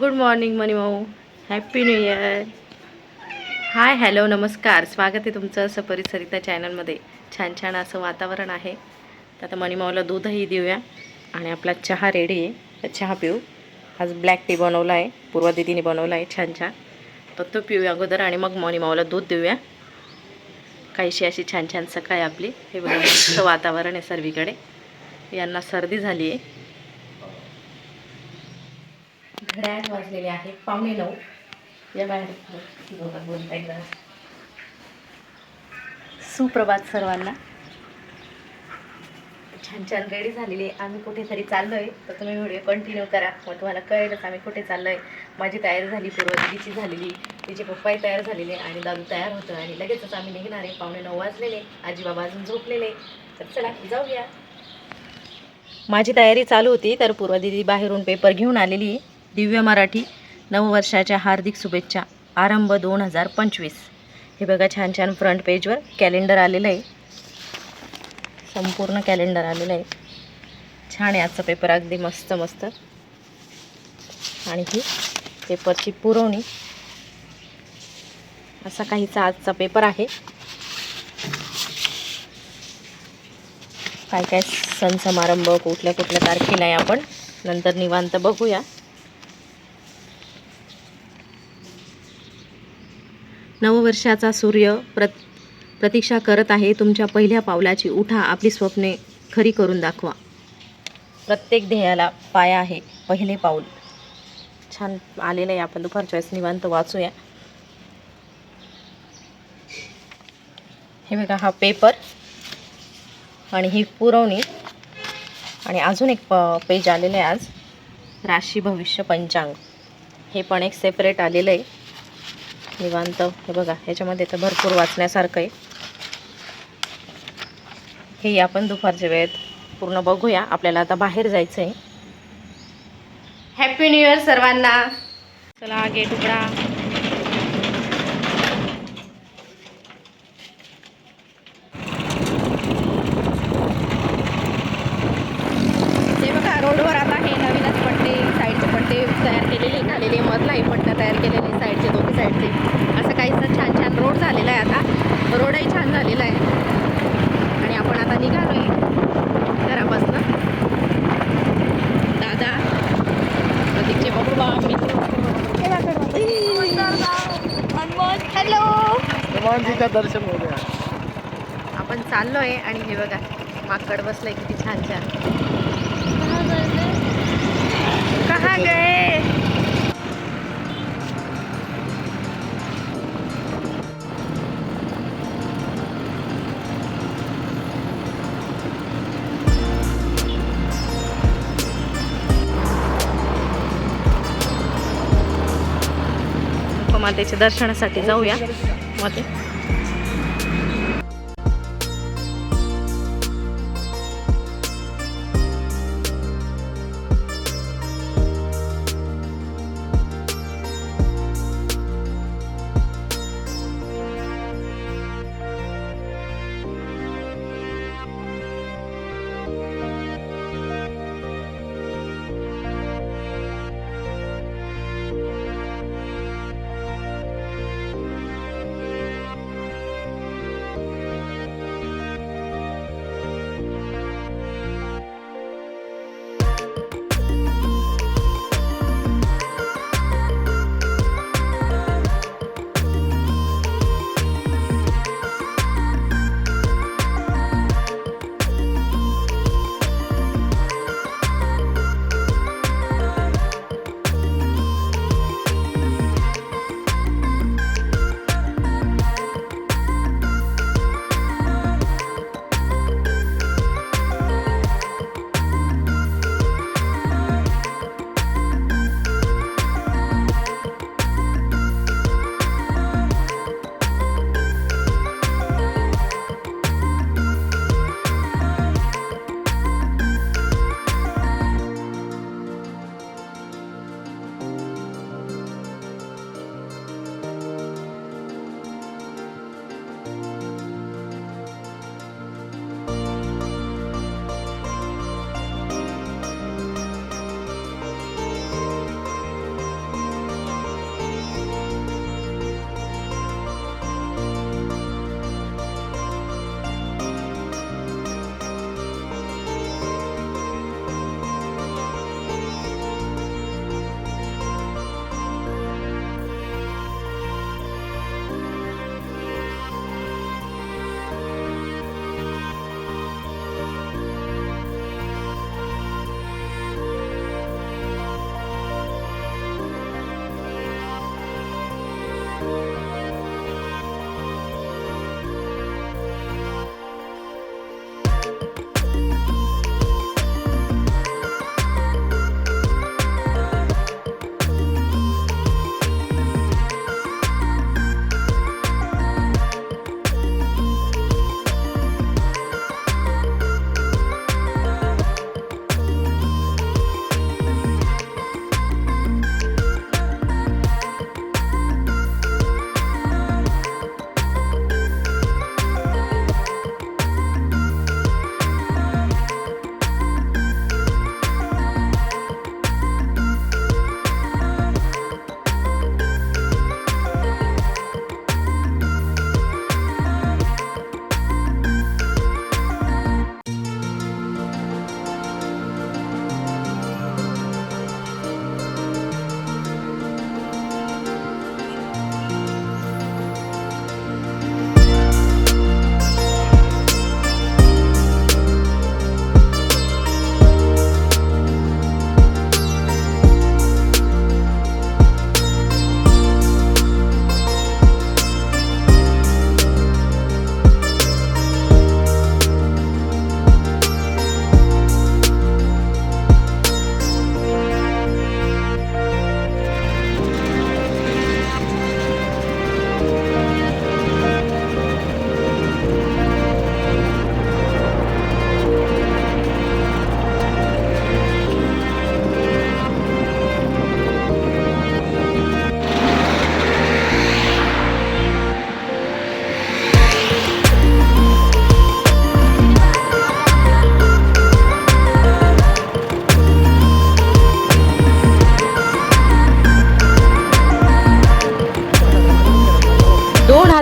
Good morning मनी माऊ new year hi hello नमस्कार. स्वागत आहे तुमचं असं परिसरिता चॅनलमध्ये छान छान असं वातावरण आहे. तर आता मनी माऊला दूधही देऊया. आणि आपला चहा रेडी आहे. तर चहा पिऊ. आज ब्लॅक टी बनवला आहे. पूर्वा दिदीने बनवला आहे छान छान. तर तो पिऊया अगोदर आणि मग मनी माऊला दूध देऊया. काहीशी अशी छान छान सकाळ आपली. हे बघा वातावरण आहे सर्वीकडे. यांना सर्दी झाली आहे घड्याळ वाजलेले आहे पावणे नऊ. या बाहेर बोलता एकदा सुप्रभात सर्वांना. छान छान रेडी झालेली आहे. आम्ही कुठेतरी चाललो आहे तर तुम्ही व्हिडिओ कंटिन्यू करा. मग तुम्हाला कळेलच आम्ही कुठे चाललो आहे माझी तयारी झाली पूर्व दिदीची झालेली. तिचे पप्पाही तयार झालेले आणि दादू तयार होतं आणि लगेचच आम्ही निघणार आहे. पावणे नऊ वाजलेले. आजी बाबा अजून झोपलेले. तर चला जाऊया. माझी तयारी चालू होती तर पूर्वा दिदी बाहेरून पेपर घेऊन आलेली. दिव्य मराठी नववर्षाच्या हार्दिक शुभेच्छा. आरंभ दोन हजार पंचवीस. हे बघा छान छान फ्रंट पेजवर कॅलेंडर आलेलं आहे. संपूर्ण कॅलेंडर आलेलं आहे. छान आहे आजचा पेपर अगदी मस्त मस्त. आणि ही पेपरची पुरवणी. असा काहीचा आजचा पेपर आहे. काय काय सण समारंभ कुठल्या कुठल्या तारखेला आहे आपण? नंतर निवांत बघूया. नववर्षाचा सूर्य प्र प्रतीक्षा करत आहे. तुमच्या पहिल्या पावलाची उठा. आपली स्वप्ने खरी करून दाखवा. प्रत्येक ध्येयाला पाया आहे. पहिले पाऊल. छान आलेलं आहे आपण. दुपारच्या वेळेस निवांत वाचूया. हे बघा हा पेपर आणि ही पुरवणी. आणि अजून एक प पेज आलेलं आहे आज. राशी भविष्य पंचांग. हे पण एक सेपरेट आलेलं आहे. निवांत. हे बघा ह्याच्यामध्ये तर भरपूर वाचण्यासारखं आहे. हे आपण दुपारच्या वेळेत पूर्ण बघूया. आपल्याला आता बाहेर जायचं आहे हॅपी न्यू इयर सर्वांना. चला गेट उघडा हे बघा रोडवर आता हे नवीनच पट्टे साईडचे पट्टे तयार केलेले झालेले मधलाही पट्टा तयार केलेले साईडचे दोन्ही साईडचे असं काहीसं छान छान रोड झालेला आहे आता रोडही छान झालेला आहे आणि आपण आता निघालो आहे घरापासनं दादा प्रतीकचे बघू मित्र हॅलो हनुमानजीचा दर्शन हो गया आपण चाललोय आणि हे बघा माकड बसलंय किती छान छान. कहा गए? मातेच्या दर्शनासाठी जाऊया. মতে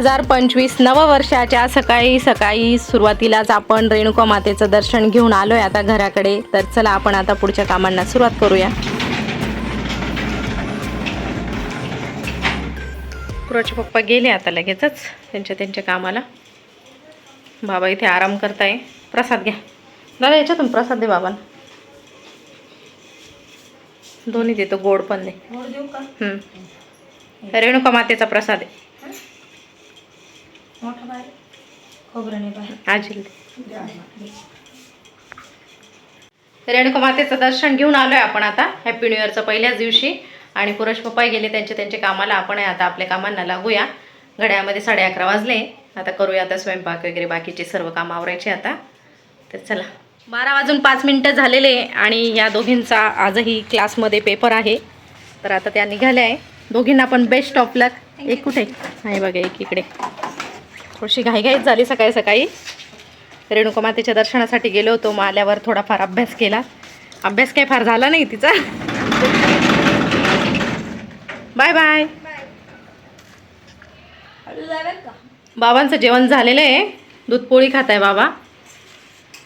हजार पंचवीस नववर्षाच्या सकाळी सकाळी सुरुवातीलाच आपण रेणुका मातेचं दर्शन घेऊन आलोय आता घराकडे. तर चला आपण आता पुढच्या कामांना सुरुवात करूया. पुराचे पप्पा गेले आता लगेचच त्यांच्या त्यांच्या कामाला. बाबा इथे आराम करताय. प्रसाद घ्या. दादा याच्यातून प्रसाद दे बाबांना. दोन्ही देतो गोड पण दे. रेणुका मातेचा प्रसाद आहे. आजील रेणुका मातेचं दर्शन घेऊन आलोय आपण आता. हॅपी न्यू इयरचं पहिल्याच दिवशी. आणि पुरुष पप्पा गेले त्यांचे त्यांचे कामाला. आपण आता आपल्या कामांना लागूया. घड्यामध्ये साडे अकरा वाजले. आता करूया आता स्वयंपाक वगैरे. बाकीचे सर्व कामं आवरायचे आता. तर चला. बारा वाजून पाच मिनटं झालेले आणि या दोघींचा आजही क्लासमध्ये पेपर आहे. तर आता त्या निघाल्या आहे. दोघींना पण बेस्ट ऑफ लक एक कुठे? आहे बघा एक इकडे. थोडीशी घाईघाईच झाली सकाळी सकाळी. रेणुका मातेच्या दर्शनासाठी गेलो होतो मग आल्यावर थोडाफार अभ्यास केला. अभ्यास काही फार झाला नाही तिचा. Bye bye. बाबांचं जेवण झालेलं आहे. दूध पोळी खात आहे बाबा.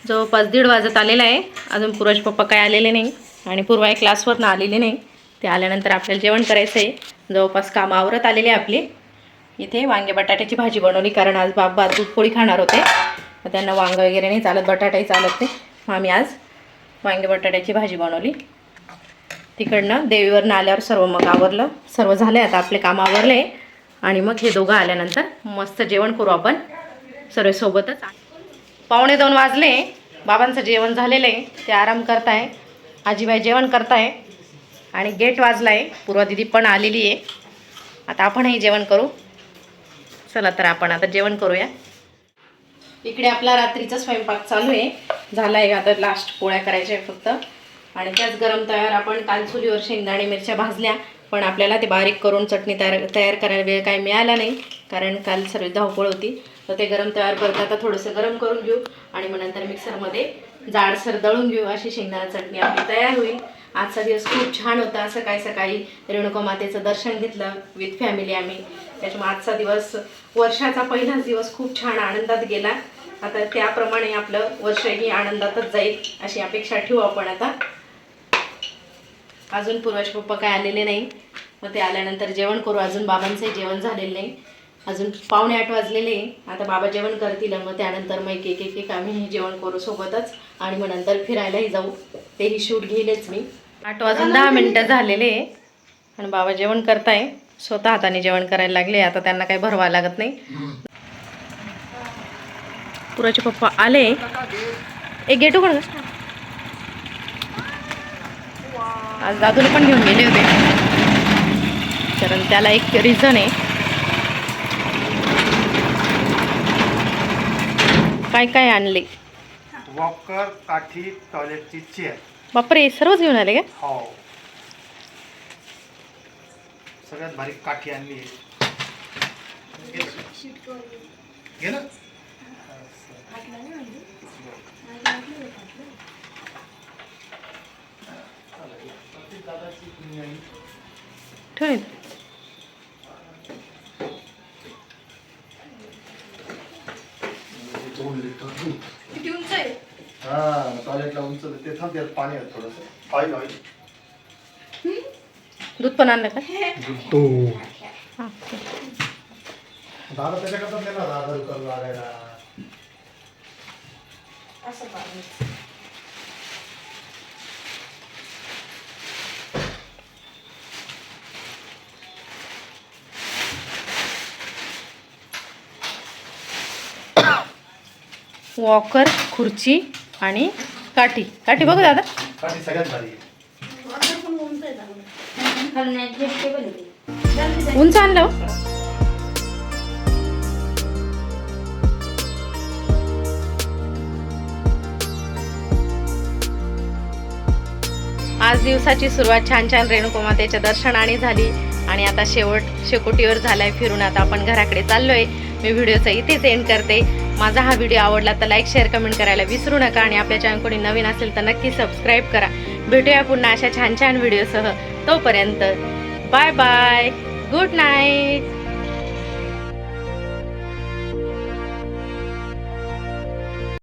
जवळपास दीड वाजत आलेला आहे. अजून पूर्वज पप्पा काय आलेले नाही आणि पूर्वा क्लासवरनं आलेले नाही. ते आल्यानंतर आपल्याला जेवण करायचं आहे जवळपास कामं आवरत आलेले आपले. इथे वांगे बटाट्याची भाजी बनवली. कारण आज बाबा दूध पोळी खाणार होते. मग त्यांना वांगं वगैरे नाही चालत बटाटाही चालत नाही. मग आम्ही आज वांगे बटाट्याची भाजी बनवली. तिकडनं देवीवरनं आल्यावर सर्व मग आवरलं. सर्व झालं आता आपले काम आवरले. आणि मग हे दोघं आल्यानंतर मस्त जेवण करू आपण. सर्व सोबतच पावणे दोन वाजले. बाबांचं जेवण झालेलं आहे. ते आराम करताय. आजीबाई जेवण करताय. आणि गेट वाजला आहे पूर्वा दिदी पण आलेली आहे. आता आपणही जेवण करू. चला तर आपण आता जेवण करूया. इकडे आपला रात्रीचा स्वयंपाक चालू आहे. झाला आहे आता लास्ट पोळ्या करायच्या आहे फक्त. आणि त्याच गरम तयार आपण काल चुलीवर शेंगदाणे मिरच्या भाजल्या. पण आपल्याला ते बारीक करून चटणी तयार तयार करायला वेळ काही मिळाला नाही. कारण काल सर्व धावपळ होती. तर ते गरम तयार करता आता थोडंसं गरम करून घेऊ. आणि मग नंतर मिक्सरमध्ये जाडसर दळून घेऊ. अशी शेंगदाणा चटणी आपली तयार होईल. आजचा दिवस खूप छान होता. सकाळी सकाळी रेणुका मातेचं दर्शन घेतलं विथ फॅमिली आम्ही. त्याच्यामुळे आजचा दिवस वर्षाचा पहिलाच दिवस खूप छान आनंदात गेला. आता त्याप्रमाणे आपलं वर्षही आनंदातच जाईल अशी अपेक्षा ठेवू आपण आता. अजून पूर्वज पप्पा काय आलेले नाही. मग ते आल्यानंतर जेवण करू. अजून बाबांचंही जेवण झालेलं नाही. अजून पावणे आठ वाजलेले आता बाबा जेवण करतील मग त्यानंतर मग एक एक एक आम्ही जेवण करू सोबतच. आणि मग नंतर फिरायलाही जाऊ. तेही शूट घेईलच मी. आठ वाजून दहा मिनटं झालेले आहे. आणि बाबा जेवण करताय. स्वतः हाताने जेवण करायला लागले. आता त्यांना काही भरवा लागत नाही. पुराचे पप्पा आले. एक गेट उघड आज दादूला पण घेऊन गेले होते. कारण त्याला एक रिझन आहे. काय काय आणले? वॉकर काठी टॉयलेटची चेअर बापरे सर्वच घेऊन आले का? हो. सगळ्यात भारी काठी आणली घे ना ठेव इथं. हा टॉयलेटला थांब त्यात पाणी आहे थोडस. ऑइल ऑइल दूध पण आणलं का? तो हां दादा त्याच्याकरता करू लागायला. वॉकर खुर्ची आणि काठी. काठी बघू दादा. काठी सगळ्यात भारी. आहे उंच आणलं हो. आज दिवसाची सुरुवात छान छान रेणुकुमातेच्या दर्शनाने झाली. आणि आता शेवट शेकोटीवर झालाय फिरून. आता आपण घराकडे चाललोय. मी व्हिडिओचा इथेच एंड करते. माझा हा व्हिडिओ आवडला तर लाईक शेअर कमेंट करायला विसरू नका आणि आपल्या चॅनल कोणी नवीन असेल तर नक्की सबस्क्राईब करा. भेटूया पुन्हा अशा छान छान व्हिडिओसह. तोपर्यंत बाय बाय गुड नाईट